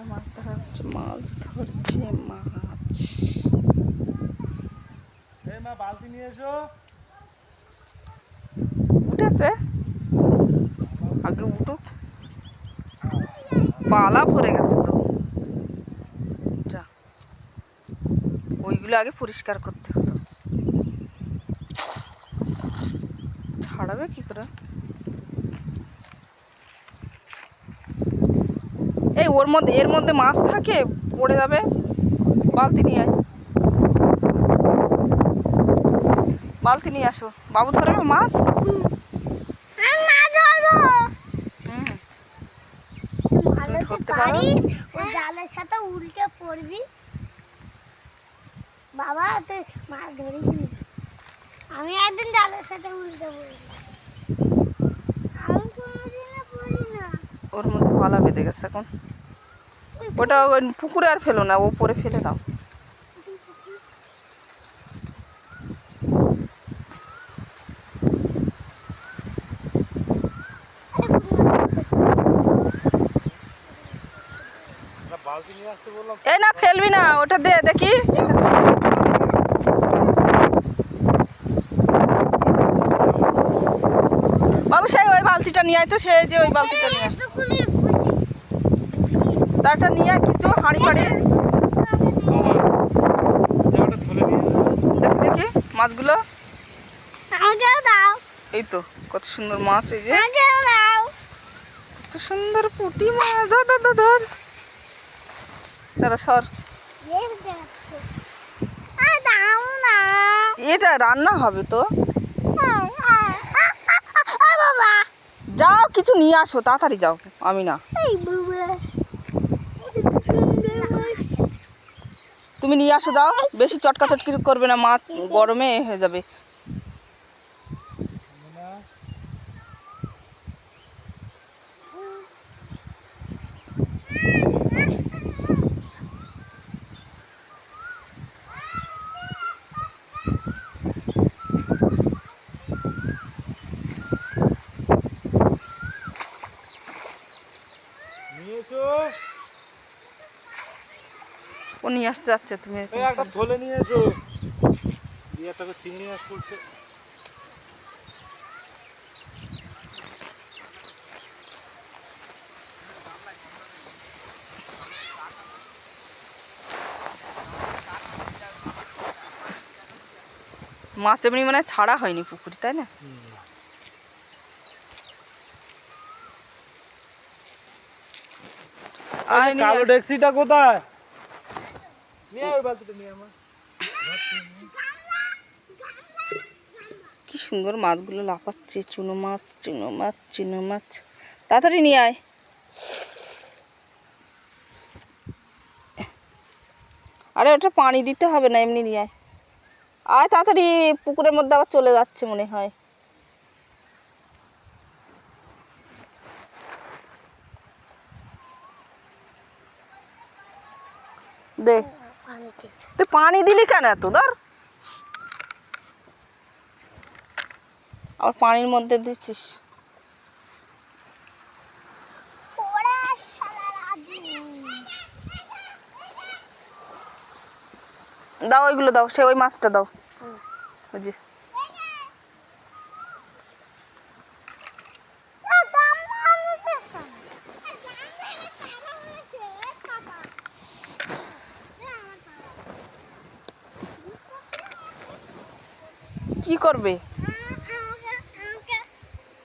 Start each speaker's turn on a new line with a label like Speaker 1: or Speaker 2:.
Speaker 1: একটা মাছ ধরা হচ্ছে মাছ ধরছে মাছ।
Speaker 2: মা বালতি নিয়ে এসো।
Speaker 1: উঠেছে? আগে উঠুক। পালা ভরে গেছে তো। যা। ওইগুলো আগে পরিষ্কার করতে হতো ছাড়াবে কি করে? এই ওর মধ্যে এর মধ্যে মাছ থাকে পড়ে যাবে বালতি নিয়ে আয়। বালতি নিয়ে আসো। বাবু ধরবে মাছ?
Speaker 3: উল্টে পড়বি। বাবা তুই মাছ আমি একদিন জালের সাথে উল্টে পড়বি। আমি কোনোদিনও পড়ি না।
Speaker 1: ওর মধ্যে পালা বেঁধে গেছে এখন। ওটা ওই পুকুরে আর ফেলো না, ওপরে ফেলে দাও। এই না, ফেলবি না, ওটা দে, দেখি। বাবু, সেই ওই বালতিটা নিয়ে আয় তো সে যে ওই বালতিটা নিয়ে তারটা নিয়ে কিছু হাঁড়ি ফাড়ি। দেখি দেখি মাছগুলো। এই তো কত সুন্দর মাছ এই যে। কত সুন্দর পুঁটি মাছ। ধর ধর ধর দাঁড়া সর। এটা রান্না হবে তো। যাও কিছু নিয়ে আসো তাড়াতাড়ি যাও। আমি না
Speaker 3: এই বাবা
Speaker 1: তুমি নিয়ে আসো যাও। বেশি চটকা চটকি করবে না মাছ গরমে হয়ে যাবে। ও নিয়ে আসতে যাচ্ছে তুমি
Speaker 2: একটা
Speaker 1: করো।
Speaker 2: নিয়ে এসো। একটা চিংড়ি মাছ পড়ছে
Speaker 1: মাছ এমনি মানে ছাড়া হয়নি পুকুরে তাই না?
Speaker 2: কালো ট্যাক্সিটা কোথায় নিয়ে আয় ওই বালতিটা নিয়ে আমার
Speaker 1: কি সুন্দর মাছগুলো লাফাচ্ছে, চুনো মাছ চুনো মাছ চুনো মাছ। তাড়াতাড়ি নিয়ে আয়। আরে, ওটা পানি দিতে হবে না, এমনি নিয়ে আয়। আয় তাড়াতাড়ি, পুকুরের মধ্যে আবার চলে যাচ্ছে মনে হয়। দে। তুই পানি দিলি কেন এত? ধর। আবার পানির মধ্যে দিচ্ছিস দাও ওইগুলো দাও সে ওই মাছটা দাও। ওই কি করবে?